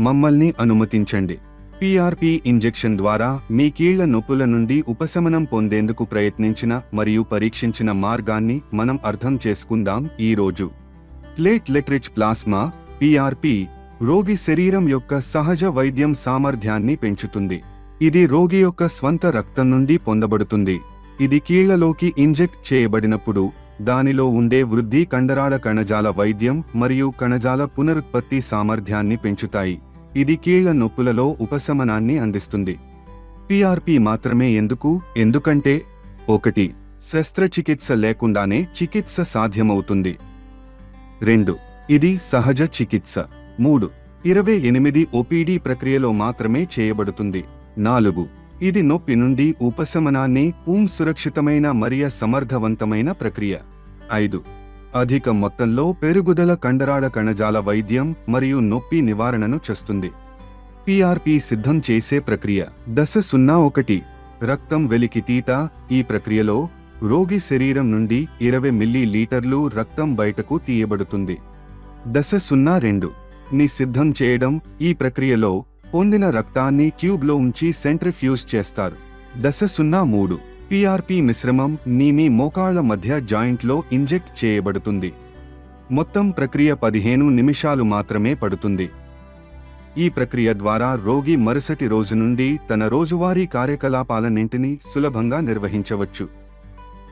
మమ్మల్ని అనుమతించండి. PRP injection ద్వారా మీ కీళ్ళ నొప్పుల నుండి ఉపశమనం పొందేందుకు ప్రయత్నించిన మరియు పరీక్షించిన మార్గాన్ని మనం అర్థం చేసుకుందాం ఈ రోజు ప్లేట్లెట్రిచ్ ప్లాస్మా పిఆర్పి రోగి శరీరం యొక్క సహజ వైద్యం సామర్థ్యాన్ని పెంచుతుంది. ఇది రోగి యొక్క స్వంత రక్తం నుండి పొందబడుతుంది. ఇది కీళ్ళలోకి ఇంజెక్ట్ చేయబడినప్పుడు దానిలో ఉండే వృద్ధి కండరాల కణజాల వైద్యం మరియు కణజాల పునరుత్పత్తి సామర్థ్యాన్ని పెంచుతాయి. ఇది కీళ్ళ నొప్పులలో ఉపశమనాన్ని అందిస్తుంది. పిఆర్పి మాత్రమే ఎందుకు? ఎందుకంటే ఒకటి శస్త్రచికిత్స లేకుండానే చికిత్స సాధ్యమవుతుంది. రెండు ఇది సహజ చికిత్స. మూడు ఇరవై ఎనిమిది ఓపీడీ ప్రక్రియలో మాత్రమే చేయబడుతుంది. నాలుగు ఇది నొప్పి నుండి ఉపశమనాన్ని పూం సురక్షితమైన మరియు సమర్థవంతమైన ప్రక్రియ. ఐదు అధిక మొత్తంలో పెరుగుదల కండరాల కణజాల వైద్యం మరియు నొప్పి నివారణను చేస్తుంది. పిఆర్పి సిద్ధం చేసే ప్రక్రియ దశ సున్నా ఒకటి. రక్తం వెలికి తీత ఈ ప్రక్రియలో రోగి శరీరం నుండి ఇరవై మిల్లీ లీటర్లు రక్తం బయటకు తీయబడుతుంది. దశ సున్నా రెండు. ని సిద్ధం చేయడం ఈ ప్రక్రియలో పొందిన రక్తాన్ని ట్యూబ్లో ఉంచి సెంట్రిఫ్యూజ్ చేస్తారు. దశ సున్నా మూడు. పిఆర్పి మిశ్రమం మీ మీ మోకాళ్ళ మధ్య జాయింట్లో ఇంజెక్ట్ చేయబడుతుంది. మొత్తం ప్రక్రియ పదిహేను నిమిషాలు మాత్రమే పడుతుంది. ఈ ప్రక్రియ ద్వారా రోగి మరుసటి రోజు నుండి తన రోజువారీ కార్యకలాపాలన్నింటినీ సులభంగా నిర్వహించవచ్చు.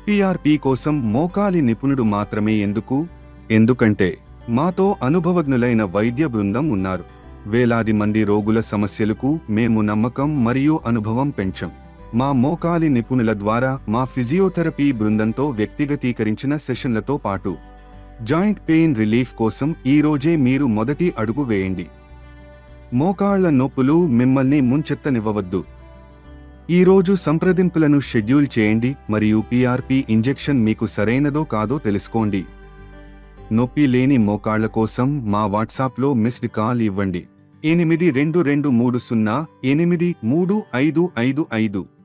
పిఆర్పి కోసం మోకాలి నిపుణుడు మాత్రమే ఎందుకు? ఎందుకంటే మాతో అనుభవజ్ఞులైన వైద్య బృందం ఉన్నారు. వేలాది మంది రోగుల సమస్యలకు మేము నమ్మకం మరియు అనుభవం పెంచాం. మా మోకాలి నిపుణుల ద్వారా మా ఫిజియోథెరపీ బృందంతో వ్యక్తిగతీకరించిన సెషన్లతో పాటు జాయింట్ పెయిన్ రిలీఫ్ కోసం ఈరోజే మీరు మొదటి అడుగు వేయండి. మోకాళ్ళ నొప్పులు మిమ్మల్ని ముంచెత్తనివ్వవద్దు. ఈరోజు సంప్రదింపులను షెడ్యూల్ చేయండి మరియు పిఆర్పి ఇంజెక్షన్ మీకు సరైనదో కాదో తెలుసుకోండి. నొప్పి లేని మోకాళ్ళ కోసం మా వాట్సాప్లో మిస్డ్ కాల్ ఇవ్వండి. ఎనిమిది రెండు రెండు మూడు సున్నా ఎనిమిది మూడు ఐదు ఐదు ఐదు.